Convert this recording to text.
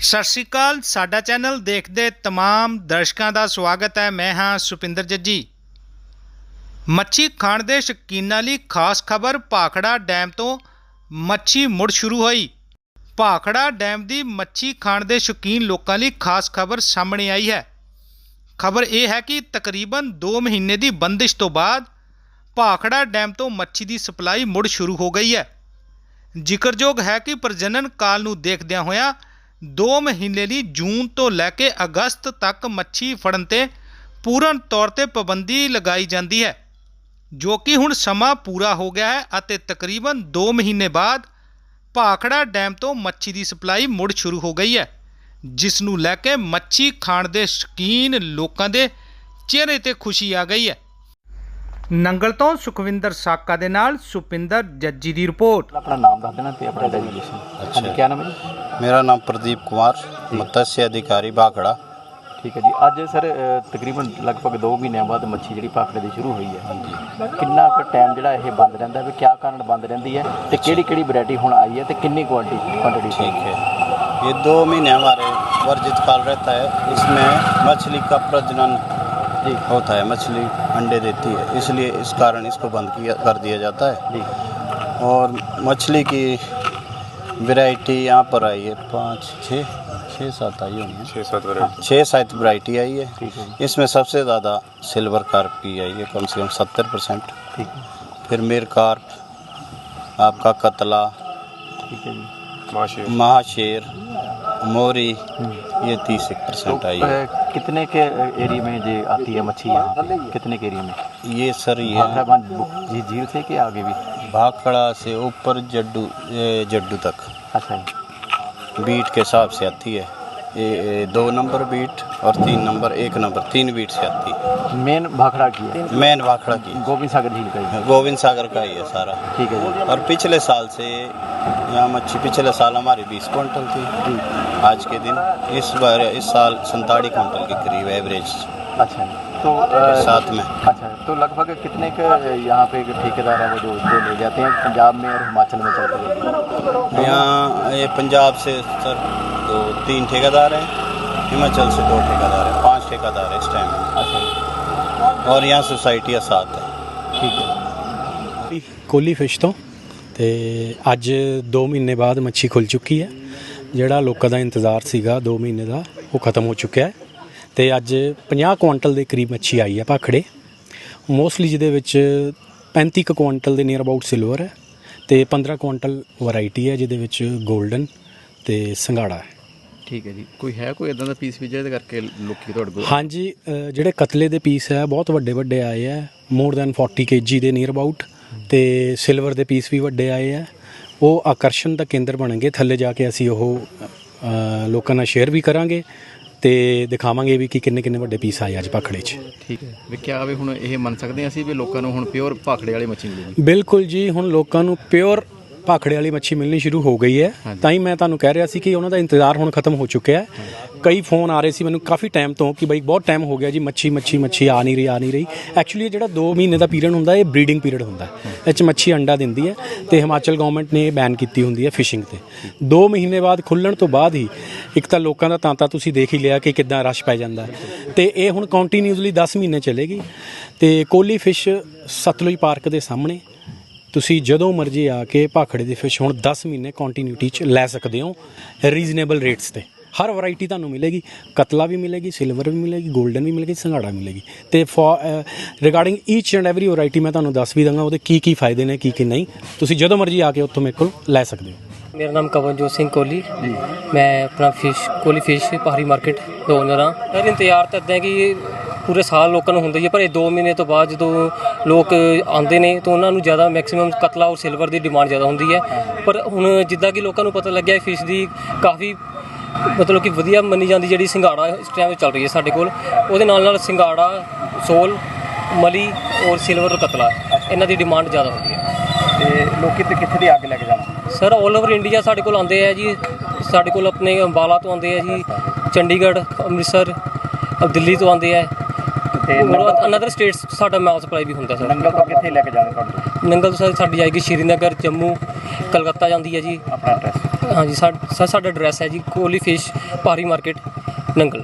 ਸਤਿ ਸ਼੍ਰੀ ਅਕਾਲ, ਸਾਡਾ ਚੈਨਲ ਦੇਖਦੇ ਤਮਾਮ ਦਰਸ਼ਕਾਂ ਦਾ ਸਵਾਗਤ ਹੈ। ਮੈਂ ਹਾਂ ਸੁਪਿੰਦਰ ਜੱਜੀ। ਮੱਛੀ ਖਾਣ ਦੇ ਸ਼ੌਕੀਨਾਂ ਲਈ ਖਾਸ ਖਬਰ ਭਾਖੜਾ ਡੈਮ ਤੋਂ ਮੱਛੀ ਮੁੜ ਸ਼ੁਰੂ ਹੋਈ। ਭਾਖੜਾ ਡੈਮ ਦੀ ਮੱਛੀ ਖਾਣ ਦੇ ਸ਼ੌਕੀਨ ਲੋਕਾਂ ਲਈ ਖਾਸ ਖਬਰ ਸਾਹਮਣੇ ਆਈ ਹੈ। ਖਬਰ ਇਹ ਹੈ ਕਿ ਤਕਰੀਬਨ 2 ਮਹੀਨੇ ਦੀ ਬੰਦਿਸ਼ ਤੋਂ ਬਾਅਦ ਭਾਖੜਾ ਡੈਮ ਤੋਂ ਮੱਛੀ ਦੀ ਸਪਲਾਈ ਮੁੜ ਸ਼ੁਰੂ ਹੋ ਗਈ ਹੈ। ਜ਼ਿਕਰਯੋਗ ਹੈ ਕਿ ਪ੍ਰਜਨਨ ਕਾਲ ਨੂੰ ਦੇਖਦਿਆਂ ਹੋਇਆਂ 2 ਮਹੀਨੇ ਲਈ ਜੂਨ ਤੋਂ ਲੈ ਕੇ ਅਗਸਤ ਤੱਕ ਮੱਛੀ ਫੜਨ ਤੇ ਪੂਰਨ ਤੌਰ ਤੇ ਪਾਬੰਦੀ ਲਗਾਈ ਜਾਂਦੀ ਹੈ, ਜੋ ਕਿ ਹੁਣ ਸਮਾਂ ਪੂਰਾ ਹੋ ਗਿਆ ਹੈ ਅਤੇ ਤਕਰੀਬਨ 2 ਮਹੀਨੇ ਬਾਅਦ ਭਾਖੜਾ ਡੈਮ ਤੋਂ ਮੱਛੀ ਦੀ ਸਪਲਾਈ ਮੁੜ ਸ਼ੁਰੂ ਹੋ ਗਈ ਹੈ, ਜਿਸ ਨੂੰ ਲੈ ਕੇ ਮੱਛੀ ਖਾਣ ਦੇ ਸ਼ੌਕੀਨ ਲੋਕਾਂ ਦੇ ਚਿਹਰੇ ਤੇ ਖੁਸ਼ੀ ਆ ਗਈ ਹੈ। ਨੰਗਲ ਤੋਂ ਸੁਖਵਿੰਦਰ ਸਾਕਾ ਦੇ ਨਾਲ ਸੁਪਿੰਦਰ ਜੱਜੀ ਦੀ ਰਿਪੋਰਟ अपना नाम बता देना तो अपना डेजिग्नेशन अच्छा। क्या नाम है जी मेरा नाम प्रदीप कुमार मत्स्य अधिकारी बाखड़ा ਠੀਕ ਹੈ ਜੀ ਅੱਜ ਸਰ ਅ, ਤਕਰੀਬਨ ਲਗਭਗ 2 ਮਹੀਨਿਆਂ ਬਾਅਦ ਮੱਛੀ ਜਿਹੜੀ ਭਾਖੜੇ ਦੀ ਸ਼ੁਰੂ ਹੋਈ ਹੈ ਕਿੰਨਾ ਕੁ ਟਾਈਮ ਜਿਹੜਾ ਇਹ ਬੰਦ ਰਹਿੰਦਾ ਵੀ ਕਿਆ ਕਾਰਨ ਬੰਦ ਰਹਿੰਦੀ ਹੈ ਤੇ ਕਿਹੜੀ ਕਿਹੜੀ ਵੈਰਾਈਟੀ ਹੁਣ ਆਈ ਹੈ ਤੇ ਕਿੰਨੀ ਕੁਆਂਟੀਟੀ ਕੁਆਂਟੀਟੀ ठीक है ये दो महीने हमारे वर्जित काल रहता है इसमें मछली का प्रजनन जी होता है मछली अंडे देती है इसलिए इस कारण इसको बंद किया कर दिया जाता है। जी। और मछली की वैरायटी यहाँ पर आई है पाँच छः छः सात आई होंगी। छः सात वैरायटी छः सात वैरायटी आई है। है। इसमें सबसे ज़्यादा सिल्वर कार्प की आई है कम से कम सत्तर परसेंट। ठीक है। फिर मेर कार्प आपका कतला ठीक है महाशेर। मोरी ये तीस एक परसेंट आई है। कितने के एरिया में ये आती है मच्छी यहाँ पे? कितने के एरिया में? ये सर ये जी झील से के आगे भी? भाखड़ा से ऊपर जड्डू जड्डू तक। अच्छा। बीट के हिसाब से आती है। ये दो नंबर बीट। और तीन नंबर एक नंबर तीन बीट से आती। है मेन भाखड़ा की है? मेन भाखड़ा की। गोविंद सागर झील का ही गोविंद सागर का ही है सारा। ठीक है और पिछले साल से यहाँ मच्छी पिछले साल हमारी बीस क्विंटल थी। आज के दिन इस बार इस साल संताड़ी क्विंटल के करीब एवरेज अच्छा तो साथ में। अच्छा तो लगभग कितने के यहाँ पे ठेकेदार है वो जो जो ले जाते हैं? पंजाब में और हिमाचल में चलते हैं। यहाँ ये पंजाब से सर दो तीन ठेकेदार हैं। हिमाचल से दो ठेकेदार है पांच ठेकेदार है इस टाइम अच्छा। यहाँ ਸੁਸਾਇਟੀਆਂ ਸਾਥ ਹੈ ਠੀਕ ਹੈ ਕੋਲੀ ਫਿਸ਼ ਤੋਂ ਤੇ ਅੱਜ 2 ਮਹੀਨੇ ਬਾਅਦ ਮੱਛੀ ਖੁੱਲ ਚੁੱਕੀ ਹੈ ਜਿਹੜਾ ਲੋਕਾਂ ਦਾ ਇੰਤਜ਼ਾਰ ਸੀਗਾ 2 ਮਹੀਨੇ ਦਾ ਉਹ ਖਤਮ ਹੋ ਚੁੱਕਿਆ ਹੈ ਤੇ ਅੱਜ 50 ਕੁਇੰਟਲ ਦੇ ਕਰੀਬ ਮੱਛੀ ਆਈ ਹੈ ਭਾਖੜੇ ਮੋਸਟਲੀ ਜਿਹਦੇ ਵਿੱਚ 35 ਕੁ ਕੁਇੰਟਲ ਦੇ ਨੀਅਰ ਅਬਾਊਟ ਸਿਲਵਰ ਹੈ ਤੇ 15 ਕੁਇੰਟਲ ਵੈਰਾਈਟੀ ਹੈ ਜਿਹਦੇ ਵਿੱਚ 골ਡਨ ਤੇ ਸੰਘਾੜਾ ਹੈ ਠੀਕ ਹੈ ਜੀ। ਕੋਈ ਹੈ ਕੋਈ ਇਦਾਂ ਦਾ ਪੀਸ ਵੀ ਜਿਹਦੇ ਕਰਕੇ ਲੋਕੀ ਤੁਹਾਡੇ ਕੋਲ ਹਾਂਜੀ ਅ, ਜਿਹੜੇ ਕਤਲੇ ਦੇ ਪੀਸ ਹੈ ਬਹੁਤ ਵੱਡੇ ਵੱਡੇ ਆਏ ਹੈ। ਮੋਰ ਦੈਨ 40 ਕੇਜੀ ਦੇ ਨੀਅਰ ਅਬਾਊਟ ਤੇ ਸਿਲਵਰ ਦੇ ਪੀਸ ਵੀ ਵੱਡੇ ਆਏ ਹੈ। ਉਹ ਆਕਰਸ਼ਣ ਦਾ ਕੇਂਦਰ ਬਣਨਗੇ। ਥੱਲੇ ਜਾ ਕੇ ਅਸੀਂ ਉਹ ਅ, ਲੋਕਾਂ ਨਾਲ ਸ਼ੇਅਰ ਵੀ ਕਰਾਂਗੇ ਤੇ ਦਿਖਾਵਾਂਗੇ ਵੀ ਕਿ ਕਿੰਨੇ ਕਿੰਨੇ ਵੱਡੇ ਪੀਸ ਆਏ ਅੱਜ ਭਾਖੜੇ 'ਚ। ਠੀਕ ਹੈ। ਵੀ ਕਿਆ ਵੀ ਹੁਣ ਇਹ ਮੰਨ ਸਕਦੇ ਹਾਂ ਅਸੀਂ ਵੀ ਲੋਕਾਂ ਨੂੰ ਹੁਣ ਪਿਓਰ ਭਾਖੜੇ ਵਾਲੀ ਮੱਛੀ ਮਿਲੇਗੀ ਬਿਲਕੁਲ ਜੀ ਹੁਣ ਲੋਕਾਂ ਨੂੰ ਪਿਓਰ ਭਾਖੜੇ ਵਾਲੀ ਮੱਛੀ ਮਿਲਣੀ ਸ਼ੁਰੂ ਹੋ ਗਈ ਹੈ। ਤਾਂ ਹੀ ਮੈਂ ਤੁਹਾਨੂੰ ਕਹਿ ਰਿਹਾ ਸੀ ਕਿ ਉਹਨਾਂ ਦਾ ਇੰਤਜ਼ਾਰ ਹੁਣ ਖਤਮ ਹੋ ਚੁੱਕਿਆ ਹੈ। ਕਈ ਫੋਨ ਆ ਰਹੇ ਸੀ ਮੈਨੂੰ ਕਾਫੀ ਟਾਈਮ ਤੋਂ ਕਿ ਬਈ ਬਹੁਤ ਟਾਈਮ ਹੋ ਗਿਆ ਜੀ ਮੱਛੀ ਮੱਛੀ ਮੱਛੀ ਆ ਨਹੀਂ ਰਹੀ ਆ ਨਹੀਂ ਰਹੀ। ਐਕਚੁਅਲੀ ਇਹ ਜਿਹੜਾ 2 ਮਹੀਨੇ ਦਾ ਪੀਰੀਅਡ ਹੁੰਦਾ ਇਹ ਬਰੀਡਿੰਗ ਪੀਰੀਅਡ ਹੁੰਦਾ। ਇਹ 'ਚ ਮੱਛੀ ਅੰਡਾ ਦਿੰਦੀ ਹੈ ਤੇ ਹਿਮਾਚਲ ਗਵਰਨਮੈਂਟ ਨੇ ਇਹ ਬੈਨ ਕੀਤੀ ਹੁੰਦੀ ਹੈ ਫਿਸ਼ਿੰਗ ਤੇ। 2 ਮਹੀਨੇ ਬਾਅਦ ਖੁੱਲਣ ਤੋਂ ਬਾਅਦ ਹੀ ਇੱਕ ਤਾਂ ਲੋਕਾਂ ਦਾ ਤਾਂਤਾ ਤੁਸੀਂ ਦੇਖ ਹੀ ਲਿਆ ਕਿ ਕਿੱਦਾਂ ਰਸ਼ ਪੈ ਜਾਂਦਾ। ਤੇ ਇਹ ਹੁਣ ਕੰਟੀਨਿਊਸਲੀ 10 ਮਹੀਨੇ ਚੱਲੇਗੀ ਤੇ ਕੋਲੀ ਫਿਸ਼ ਸਤਲੁਜ ਪਾਰਕ ਦੇ ਸਾਹਮਣੇ ਤੁਸੀਂ ਜਦੋਂ ਮਰਜ਼ੀ ਆ ਕੇ ਭਾਖੜੇ ਦੀ ਫਿਸ਼ ਹੁਣ 10 ਮਹੀਨੇ ਕੰਟੀਨਿਊਟੀ ਚ ਲੈ ਸਕਦੇ ਹੋ ਰੀਜ਼ਨੇਬਲ ਰੇਟਸ ਤੇ। ਹਰ ਵੈਰਾਈਟੀ ਤੁਹਾਨੂੰ ਮਿਲੇਗੀ, ਕਤਲਾ ਵੀ ਮਿਲੇਗੀ ਸਿਲਵਰ ਵੀ ਮਿਲੇਗੀ 골ਡਨ ਵੀ ਮਿਲੇਗੀ, ਸੰਘਾੜਾ ਮਿਲੇਗੀ। ਤੇ regarding each and every variety ਮੈਂ ਤੁਹਾਨੂੰ ਦੱਸ ਵੀ ਦਾਂਗਾ ਉਹਦੇ ਕੀ ਕੀ ਫਾਇਦੇ ਨੇ, ਕੀ ਕੀ ਨਹੀਂ। ਤੁਸੀਂ ਜਦੋਂ ਮਰਜ਼ੀ ਆ ਕੇ ਉੱਥੋਂ ਮੇਰੇ ਕੋਲ ਲੈ ਸਕਦੇ ਹੋ। ਮੇਰਾ ਨਾਮ ਕਵਨਜੋਤ ਸਿੰਘ ਕੋਹਲੀ ਮੈਂ ਆਪਣਾ fish Kohli fish Pahari market ਦਾ ਓਨਰ ਹਾਂ। ਯਾਰ ਇੰਤਜ਼ਾਰ ਤਾਂ ਇੱਦਾਂ ਹੈ ਕਿ ਪੂਰੇ ਸਾਲ ਲੋਕਾਂ ਨੂੰ ਹੁੰਦਾ ਹੀ ਹੈ ਪਰ ਇਹ 2 ਮਹੀਨੇ ਤੋਂ ਬਾਅਦ ਜਦੋਂ ਲੋਕ ਆਉਂਦੇ ਨੇ ਤਾਂ ਉਹਨਾਂ ਨੂੰ ਜ਼ਿਆਦਾ ਮੈਕਸਿਮਮ ਕਤਲਾ ਔਰ ਸਿਲਵਰ ਦੀ ਡਿਮਾਂਡ ਜ਼ਿਆਦਾ ਹੁੰਦੀ ਹੈ। ਪਰ ਹੁਣ ਜਿੱਦਾਂ ਕਿ ਲੋਕਾਂ ਨੂੰ ਪਤਾ ਲੱਗਿਆ ਫਿਸ਼ ਦੀ ਕਾਫੀ ਮਤਲਬ ਕਿ ਵਧੀਆ ਮੰਨੀ ਜਾਂਦੀ ਜਿਹੜੀ ਸਿੰਗਾੜਾ ਇਸ ਟਾਈਮ ਚੱਲ ਰਹੀ ਹੈ ਸਾਡੇ ਕੋਲ ਉਹਦੇ ਨਾਲ ਨਾਲ ਸਿੰਗਾੜਾ ਸੋਲ ਮਲੀ ਔਰ ਸਿਲਵਰ ਕਤਲਾ ਇਹਨਾਂ ਦੀ ਡਿਮਾਂਡ ਜ਼ਿਆਦਾ ਹੁੰਦੀ ਹੈ। ਤੇ ਲੋਕੀ ਤੇ ਕਿੱਥੇ ਦੀ ਅੱਗ ਲੈ ਕੇ ਜਾਣਾ ਸਰ 올 ਓਵਰ ਇੰਡੀਆ ਸਾਡੇ ਕੋਲ ਆਉਂਦੇ ਆ ਜੀ ਸਾਡੇ ਕੋਲ ਆਪਣੇ ਅੰਬਾਲਾ ਤੋਂ ਆਉਂਦੇ ਆ ਜੀ ਚੰਡੀਗੜ੍ਹ ਅੰਮ੍ਰਿਤਸਰ ਦਿੱਲੀ ਤੋਂ ਆਉਂਦੇ ਆ। ਤੇ ਹੋਰ ਅਨਦਰ ਸਟੇਟਸ ਸਾਡਾ ਮਾਲ ਸਪਲਾਈ ਵੀ ਹੁੰਦਾ ਸਰ। ਨੰਗਲ ਤੋਂ ਕਿੱਥੇ ਲੈ ਕੇ ਜਾਣਾ ਤੁਹਾਨੂੰ ਨੰਗਲ ਤੋਂ ਸਰ ਸਾਡੀ ਜਾਏਗੀ ਸ਼੍ਰੀਨਗਰ ਜੰਮੂ ਕਲਕੱਤਾ ਜਾਂਦੀ ਹੈ ਜੀ। ਆਪਣਾ ਐਡਰੈਸ ਹਾਂਜੀ ਸਾ- ਸਰ ਸਾਡਾ ਐਡਰੈਸ ਹੈ ਜੀ ਕੋਲੀ ਫਿਸ਼ ਪਹਾੜੀ ਮਾਰਕੀਟ ਨੰਗਲ।